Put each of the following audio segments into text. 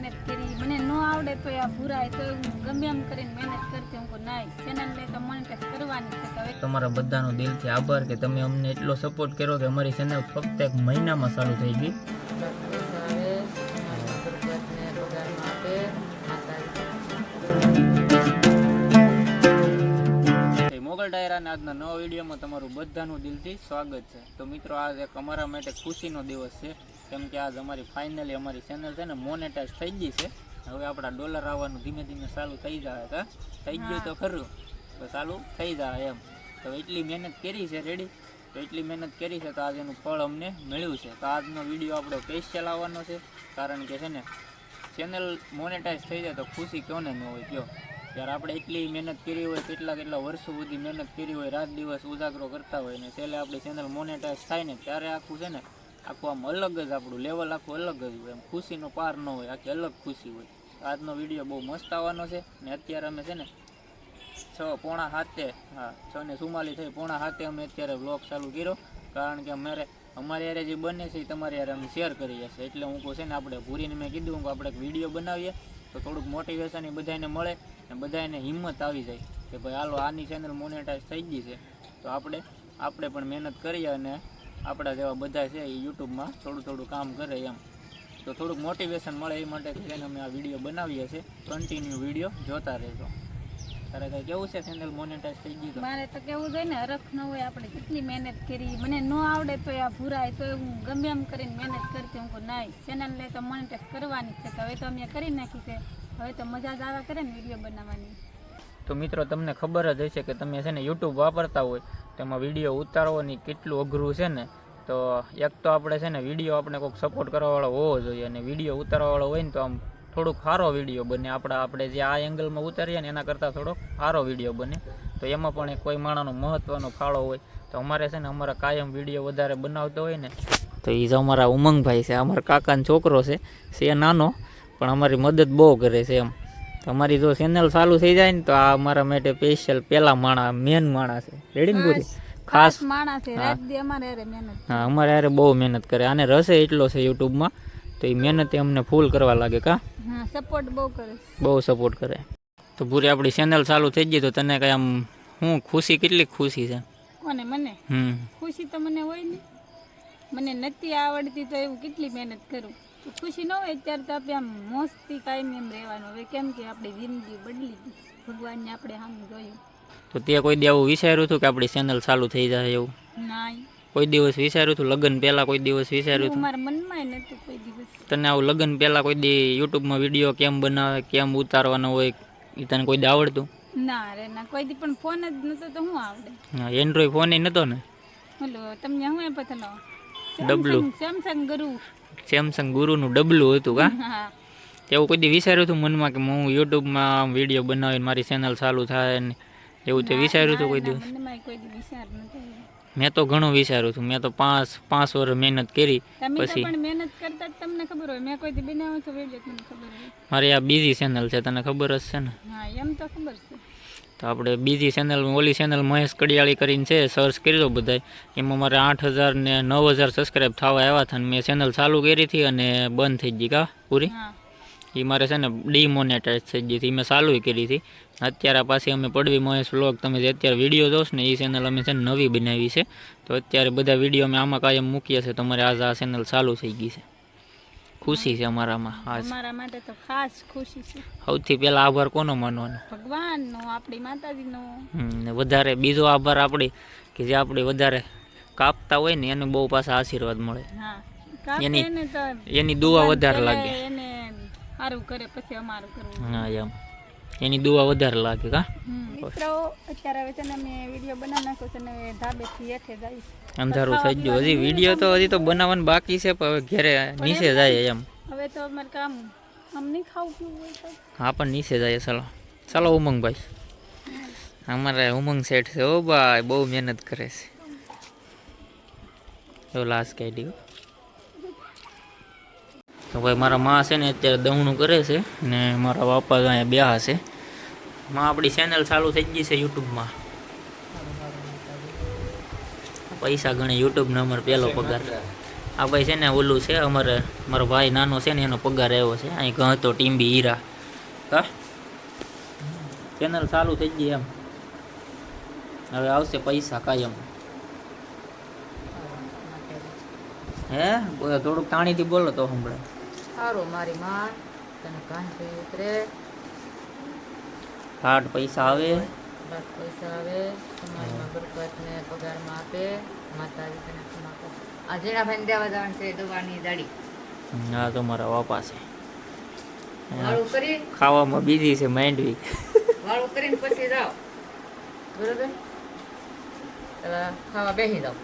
મહેનત કરી. મને ન આવડે તો આ ભૂરાય તો હું ગમે એમ કરીને મહેનત કરતી હું ના ચેનલ લે તો મોનિટાઈઝ કરવાની છે. હવે તમારા બધાનો દિલથી આભાર કે તમે અમને એટલો સપોર્ટ કર્યો કે અમારી ચેનલ ફક્ત એક મહિનામાં ચાલુ થઈ ગઈ. મોગલ ડાયરાના આજના નવા વિડીયોમાં તમારું બધાનું દિલથી સ્વાગત છે. તો મિત્રો આજ એક અમારા માટે ખુશીનો દિવસ છે. કેમ કે આજ અમારી ફાઇનલી અમારી ચેનલ છે ને મોનેટાઈઝ થઈ ગઈ છે. હવે આપણા ડોલર આવવાનું ધીમે ધીમે ચાલુ થઈ જાય કા થઈ ગયું તો ખરું તો ચાલુ થઈ જાય એમ. તો એટલી મહેનત કરી છે રેડી તો એટલી મહેનત કરી છે તો આજ એનું ફળ અમને મળ્યું છે. તો આજનો વીડિયો આપણો સ્પેશિયલ આવવાનો છે. કારણ કે છે ને ચેનલ મોનેટાઈઝ થઈ જાય તો ખુશી કોને ન હોય કયો? ત્યારે આપણે એટલી મહેનત કરી હોય કેટલા કેટલા વર્ષો સુધી મહેનત કરી હોય રાત દિવસ ઉજાગરો કરતા હોય ને છેલ્લે આપણી ચેનલ મોનેટાઈઝ થાય ને ત્યારે આખું છે ને આખું આમ અલગ જ આપણું લેવલ આખું અલગ જ હોય. એમ ખુશીનો પાર ન હોય, આખી અલગ ખુશી હોય. આજનો વીડિયો બહુ મસ્ત આવવાનો છે ને અત્યારે અમે છે ને છ પોણા હાથે, હા, છ ને સુમાલી થઈ પોણા હાથે અમે અત્યારે વ્લોગ ચાલુ કર્યો. કારણ કે અમારે અમારે યારે જે બને છે એ તમારે યારે અમે શેર કરીએ છીએ એટલે હું કહું છે ને આપણે ભૂરીને મેં કીધું કે આપણે વીડિયો બનાવીએ. તો થોડુંક મોટિવેશન એ બધાને મળે ને બધાને હિંમત આવી જાય કે ભાઈ હાલો આની ચેનલ મોનેટાઈઝ થઈ ગઈ છે. તો આપણે આપણે પણ મહેનત કરીએ અને આપણા જેવા બધા છે એ યુટ્યુબમાં થોડું થોડું કામ કરે એમ. તો થોડુંક મોટિવેશન મળે એ માટે થઈને અમે આ વીડિયો બનાવીએ છીએ. કન્ટિન્યુ વીડિયો જોતા રહેજો. તારે કંઈ કેવું છે ચેનલ મોનેટાઈઝ થઈ ગઈ મારે તો કેવું જોઈએ ને હરખ ન હોય આપણે કેટલી મહેનત કરી. મને ન આવડે તો આ ભૂરાય તો હું ગમે એમ કરીને મહેનત કરતી હું કહું નહીં ચેનલ લે તો મોનેટાઈઝ કરવાની છે. તો હવે તો અમે કરી નાખી છે. હવે તો મજા જ આવે કરે ને વીડિયો બનાવવાની. તો મિત્રો તમને ખબર જ હશે કે તમે છે ને યુટ્યુબ વાપરતા હોય. તેમાં વીડિયો ઉતારવાની કેટલું અઘરું છે ને, તો એક તો આપણે છે ને વીડિયો આપણે કોઈક સપોર્ટ કરવાવાળો હોવો જોઈએ અને વીડિયો ઉતારવાવાળો હોય ને તો આમ થોડુંક સારો વીડિયો બને. આપણા, આપણે જે આ એંગલમાં ઉતારીએ ને એના કરતાં થોડોક સારો વીડિયો બને. તો એમાં પણ કોઈ માણસનો મહત્ત્વનો ફાળો હોય. તો અમારે છે ને અમારા કાયમ વીડિયો વધારે બનાવતો હોય ને, તો એ જ અમારા ઉમંગભાઈ છે, અમારા કાકાનો છોકરો છે એ નાનો, પણ અમારી મદદ બહુ કરે છે એમ. તમારી જો ચેનલ ચાલુ થઈ જાય ને તો આ અમારા માટે સ્પેશિયલ પેલા માણા મેન માણા છે. રેડી ને પૂરી? ખાસ? માણા છે. હા. અમારે યારે બહુ મહેનત કરે. આને રસે એટલો છે યુટ્યુબમાં તો એ મહેનત અમને ફૂલ કરવા લાગે કા? સપોર્ટ બહુ કરે. બહુ સપોર્ટ કરે. તો પૂરી આપણી ચેનલ ચાલુ થઈ ગઈ તો તને કઈ આમ હું ખુશી કેટલી ખુશી છે? કોને? મને? હમ. ખુશી તો મને હોય ને. મને નથી આવડતી તો એવું કેટલી મહેનત કરું? ખુશી ન હોય ત્યારે તો આપણે આમ મોસ્તી કાયમ એમ રહેવાનું. હવે કેમ કે આપણી જિંદગી બદલી ગઈ. ભગવાનને આપણે આમ જોયું. તો તે કોઈ દેવું વિચાર્યું હતું કે આપણી ચેનલ ચાલુ થઈ જાય એવું? ના કોઈ દિવસ વિચાર્યું હતું? લગ્ન પહેલા કોઈ દિવસ વિચાર્યું હતું? મારા મનમાં નતું કોઈ દિવસ. તને આવું લગ્ન પહેલા કોઈ દી યુટ્યુબમાં વીડિયો કેમ બનાવે કેમ ઉતારવાનો હોય એ તને કોઈ દી આવડતું? ના રે ના. કોઈ દી પણ ફોન જ નતો તો શું આવડે? હા એન્ડ્રોઈડ ફોન એ નતો ને? બોલો તમને હું એ પતલો? ડબલું. સેમસંગ ગુરુ. સેમસંગ ગુરુનું ડબલું હતું કા? એવું કોઈ દી વિચાર્યું હતું મનમાં કે હું યુટ્યુબમાં વીડિયો બનાવીને મારી ચેનલ ચાલુ થાય ને એવું તે વિચાર્યું હતું કોઈ દિવસ મેં તો ઘણું વિચાર્યું હતું. મેં તો પાંચ પાંચ વર્ષ મહેનત કરી પછી? પણ મહેનત કરતા તમને ખબર હોય. મેં કોઈ દી બનાવ્યો તો વીડિયો તમને ખબર હોય. મારી આ બીજી ચેનલ છે તને ખબર જ છે ને? હા એમ તો ખબર છે. તો આપણે બીજી ચેનલ ઓલી ચેનલ મહેશ કડિયાળી કરીને છે સર્ચ કરી દો બધાય. એમાં મારે આઠ હજાર ને નવ હજાર સબસ્ક્રાઈબ થવા આવ્યા હતા મેં ચેનલ ચાલુ કરી હતી અને બંધ થઈ ગઈ કા પૂરી. એ મારે છે ને ડીમોનેટાઈઝ થઈ ગઈ હતી. મેં ચાલુ કરી હતી. અત્યારે પાછી અમે પડવી મહેશ વ્લોગ તમે જે અત્યારે વીડિયો જોશ ને એ ચેનલ અમે છે ને નવી બનાવી છે. તો અત્યારે બધા વીડિયો અમે આમાં કાયમ મૂકીએ છીએ તમારે આજ આ ચેનલ ચાલુ થઈ ગઈ છે. ખુશી છે અમારામાં અમારા માટે તો ખાસ ખુશી છે. સૌથી પહેલા આભાર કોનો માનવાનો? ભગવાનનો આપણી માતાજીનો. ને વધારે બીજો આભાર આપણી કે જે આપણે વધારે કાપતા હોય ને એને બહુ પાછા આશીર્વાદ મળે. હા એની- એની દુઆ વધારે લાગે. એને સારું કરે પછી અમારું કરવું. હા એમ. એની દુઆ વધારે લાગે કા મિત્રો અત્યારે હવે છે ને અમે વીડિયો બનાવી નાખ્યો છે ને ધાબેથી હેઠે જઈશ. અંધારું થઈ ગયું. હજી વીડિયો તો હજી તો બનાવવાનું બાકી છે પણ હવે ઘેરે નીચે જાય એમ. હવે તો અમારે કામ આમ નહીં ખાવું પીવું હોય હા પણ નીચે જાય ચાલો. ચાલો ઉમંગભાઈ. અમારે ઉમંગ સેઠ છે. ઓ ભાઈ બહુ મહેનત કરે છે. એવો લાસ્ટ કાઢ્યો તો ભાઈ મારા માં છે ને અત્યારે દવણું કરે છે ને મારા બાપા અહીંયા બ્યાહ છે. માં આપણી ચેનલ ચાલુ થઈ ગઈ છે યુટ્યુબમાં પૈસા ગણે યુટ્યુબનો અમારો પહેલો પગાર. આ ભાઈ છે ને ઓલું છે અમારે મારો ભાઈ નાનો છે ને એનો પગાર આવ્યો છે. અહીં ઘ તો ટીમ્બી હીરા. હા? ચેનલ ચાલુ થઈ ગઈ એમ. હવે આવશે પૈસા કાયમ. હે? બોલો, થોડુંક તાણીથી બોલો તો હમણાં સારું મારી માં. તને કાંઈ ઉતરે હાટ પૈસા આવે. બસ પૈસા આવે બરકત ને પગારમાં આપે માતાજી તને ખમા કરે આ જીણાભાઈને દેવા જવાનું છે દવાની દાડી. હા તો મારા બાપા છે. વાળું કરી? ખાવામાં બીજી છે માંડવી વાળું કરીને પછી જાઓ. બરોબર? ખાવા બેસી જાઓ.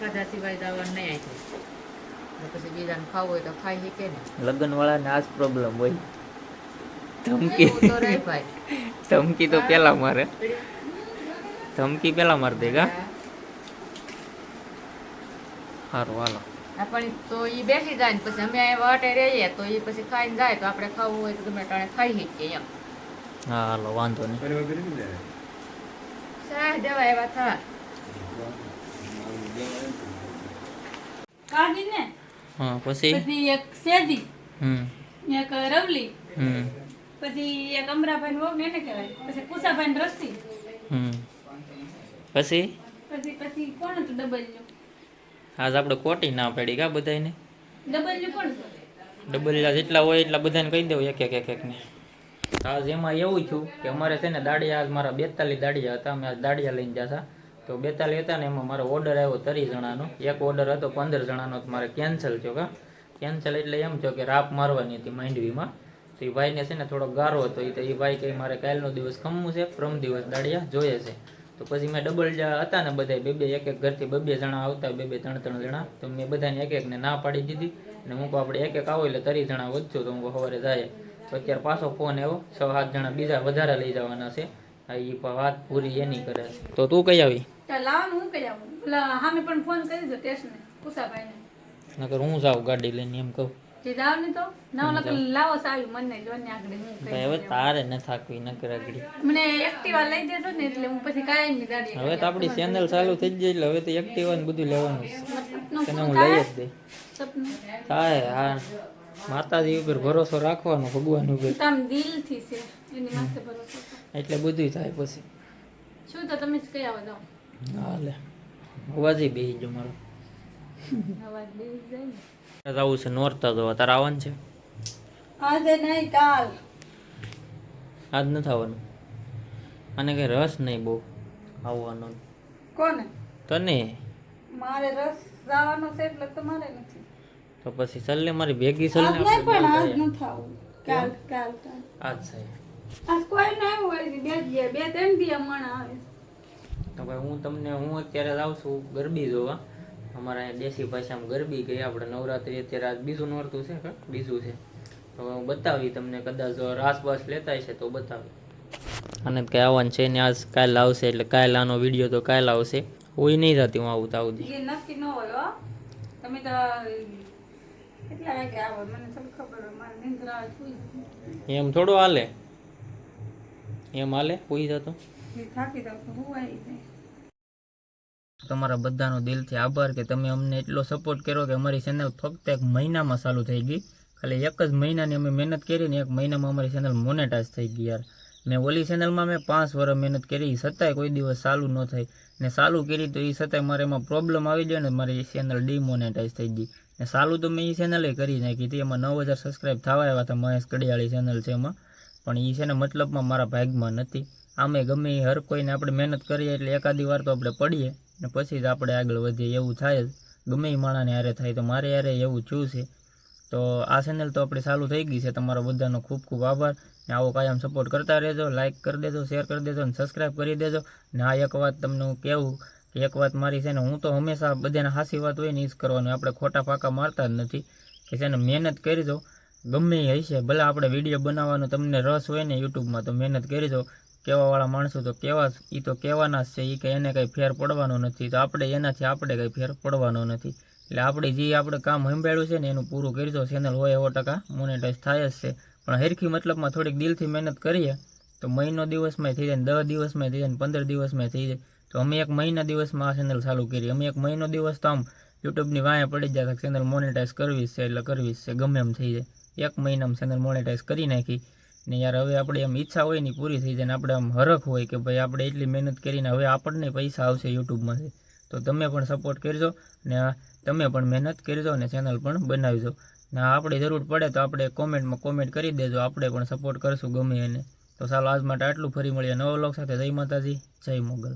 ખાધા સિવાય જવાનું નહીં આવી પછી બીજાને ખાવું હોય તો ખાઈ શકે ને. લગ્ન વાળાને આ જ પ્રોબ્લેમ હોય. ધમકી. ધમકી તો પેલા મારે. ધમકી પેલા મારી દે કા? સારું હાલો. પણ તો એ બેસી જાય ને પછી અમે અહીંયા વાટે રહીએ તો એ પછી ખાઈને જાય તો આપણે ખાવું હોય તો ગમે ટાણે ખાઈ શકીએ એમ. હા હાલો વાંધો નહીં. સાહેબ દેવા એવા થા. કાઢીને હા પછી? પછી એક સેજી હમ. એક રવલી હમ. પછી એક અમરાભાઈ વહુ ને એને કહેવાય. પછી કુસાભાઈ રસ્તી હમ. પછી? પછી પછી કોણ હતું ડબલ્યુ આજ આપણે કોટી ના પડી કા બધાને ડબલ્યુ કોણ જેટલા હોય એટલા બધાને કહી દઉં એક એક એક એક ને. આજ એમાં એવું થયું કે અમારે છે ને દાડિયા આજ મારા બેતાલીસ દાડિયા હતા. અમે આજ દાડિયા લઈને જતા તો બેતાલીસ હતા ને એમાં મારો ઓર્ડર આવ્યો ત્રીસ જણાનો. એક ઓર્ડર હતો પંદર જણાનો મારે કેન્સલ થયો કા. કેન્સલ એટલે એમ થયો કે રાપ મારવાની હતી માંડવીમાં. તો એ ભાઈને છે ને થોડો ગારો હતો એ તો એ ભાઈ કે મારે કાલનો દિવસ ખમવું છે પ્રમ દિવસ દાડિયા જોઈએ છે. તો પછી મેં ડબલ હતા ને બધા બે બે એક એક ઘરથી બે બે જણા આવતા બે બે ત્રણ ત્રણ જણા. તો મેં બધાને એક એકને ના પાડી દીધી. અને હું આપણે એક એક આવો એટલે તરી જણા વધજો તો હું સવારે જાય. તો અત્યારે પાછો ફોન આવ્યો છ સાત જણા બીજા વધારે લઈ જવાના છે. એ વાત પૂરી એની કરે છે. તો તું કઈ આવી? લાવવાનું હું કઈ આવું? પણ ફોન કરી દો ટેસ્ટને કુસાભાઈને નકર હું જાઉં ગાડી લઈને એમ કહું. જે દાવ ને તો? નવ લાખ લાવો સાવી મને જોઈને આગળ હું ભાઈ હવે તારે ન થાકવી નકર આગળ મને એક્ટિવા લઈ દેજો ને એટલે હું પછી કાયમની દાડી હવે તો આપણી ચેનલ ચાલુ થઈ જાય એટલે હવે તો એક્ટિવા ને બધું લેવાનું છે. તને હું થાય લઈ જ દે. થાય હા. માતાજી ઉપર ભરોસો રાખવાનો ભગવાન ઉપર. તામ દિલથી છે એની માથે ભરોસો એટલે બધું થાય પછી. શું તો તમે જ કઈ આવો જાઓ હાલે. અવાજે બે જ મારો. અવાજ બેસી જાય ને. આવું છે નોરતા તો તારે આવવાનું છે? આજે નહીં કાલ. આજ ન થવાનું અને કઈ રસ નહીં બહુ આવવાનો. કોને? તને? મારે રસ જવાનો છે એટલે તમારે નથી. તો પછી સલ્લે મારી ભેગી ચલને આજ પણ આજ ન થાવું કાલ કાલ આજ છે. આજ કોઈ ના આવ્યું હોય બે દિવસ બે ત્રણ દિવસ મણ આવે. તો ભાઈ હું તમને હું અત્યારે જાઉં છું ગરબી જોવા. અમારા અહીંયા દેશી ભાષામાં ગરબી ગઈ. આપણે નવરાત્રી અત્યારે આજ બીજું નોરતું છે બીજું છે. તો હું બતાવી તમને કદાચ રાસવાસ લેતા છે તો બતાવી. અને કંઈ આવવાનું છે ને આજ કાલ આવશે એટલે કાલ આનો વીડિયો તો કાલ આવશે. હોય નહીં થતી હું આવું તો આવું એ નક્કી ન હોય તમે તો કેટલા વાગે આવો? મને તો ખબર મારે નિંદ્રા આવે એમ થોડો હાલે. એમ હાલે? કોઈ જતો થાકી જાવ તો હું આવી તમારા બધાનો દિલથી આભાર કે તમે અમને એટલો સપોર્ટ કર્યો કે અમારી ચેનલ ફક્ત એક મહિનામાં ચાલુ થઈ ગઈ. ખાલી એક જ મહિનાની અમે મહેનત કરી ને એક મહિનામાં અમારી ચેનલ મોનેટાઈઝ થઈ ગઈ યાર. મેં ઓલી ચેનલમાં મેં પાંચ વર્ષ મહેનત કરી છતાંય કોઈ દિવસ ચાલુ ન થઈ. ને ચાલુ કરી તો એ છતાંય મારે એમાં પ્રોબ્લેમ આવી ગયો ને મારી ચેનલ ડીમોનેટાઇઝ થઈ ગઈ. ને ચાલુ તો મેં એ ચેનલે કરી નાખી હતી. એમાં નવ હજાર સબસ્ક્રાઈબ થવા આવ્યા હતા મહેશ કડિયાળી ચેનલ છે એમાં. પણ એ છે ને મતલબમાં મારા ભાગમાં નથી. આમે ગમે હર કોઈને આપણે મહેનત કરીએ એટલે એકાદી વાર તો આપણે પડીએ. ને પછી જ આપણે આગળ વધીએ, એવું થાય જ. ગમે એ માણાને હારે થાય તો મારે યારે એવું થયું છે. તો આ ચેનલ તો આપણી ચાલુ થઈ ગઈ છે. તમારો બધાનો ખૂબ ખૂબ આભાર. ને આવો કાયમ સપોર્ટ કરતા રહેજો. લાઇક કરી દેજો શેર કરી દેજો અને સબસ્ક્રાઈબ કરી દેજો. ને આ એક વાત તમને હું કહેવું કે એક વાત મારી છે ને, હું તો હંમેશા બધાને હાસી વાત હોય ને એ જ કરવાની. આપણે ખોટા પાકા મારતા જ નથી કે છે ને, મહેનત કરી દો ગમે એ હશે, ભલે આપણે વીડિયો બનાવવાનો તમને રસ હોય ને યુટ્યુબમાં તો મહેનત કરજો કહેવાવાળા માણસો તો કેવા એ તો કહેવાના જ છે એ કે એને કંઈ ફેર પડવાનો નથી, તો આપણે એનાથી આપણે કંઈ ફેર પડવાનો નથી. એટલે આપણે જે આપણે કામ સંભાળ્યું છે ને, એનું પૂરું કરજો. ચેનલ હોય એવો ટકા મોનેટાઈઝ થાય જ છે. પણ હરખી મતલબમાં થોડીક દિલથી મહેનત કરીએ, તો મહિનો દિવસમાં થઈ જાય દસ દિવસમાં થઈ જાય પંદર દિવસમાં થઈ જાય. તો અમે એક મહિના દિવસમાં આ ચેનલ ચાલુ કરી અમે એક મહિનો દિવસ તો આમ યુટ્યુબની વાંહે પડી જાય ચેનલ મોનેટાઈઝ કરવી છે, એટલે કરવી છે, ગમે એમ થઈ જાય. એક મહિનામાં ચેનલ મોનેટાઈઝ કરી નાખી. ને યાર હવે આપણે એમ ઈચ્છા હોય ને પૂરી થઈ જાય ને આપણે આમ હરખ હોય કે ભાઈ આપણે એટલી મહેનત કરીને હવે આપણને પૈસા આવશે યુટ્યુબમાંથી. તો તમે પણ સપોર્ટ કરજો ને તમે પણ મહેનત કરજો અને ચેનલ પણ બનાવજો. ને આપણે જરૂર પડે તો આપણે કોમેન્ટમાં કોમેન્ટ કરી દેજો, આપણે પણ સપોર્ટ કરશું ગમે એને. તો ચાલો આજ માટે આટલું. ફરી મળીએ નવો લોક સાથે. જય માતાજી, જય મોગલ.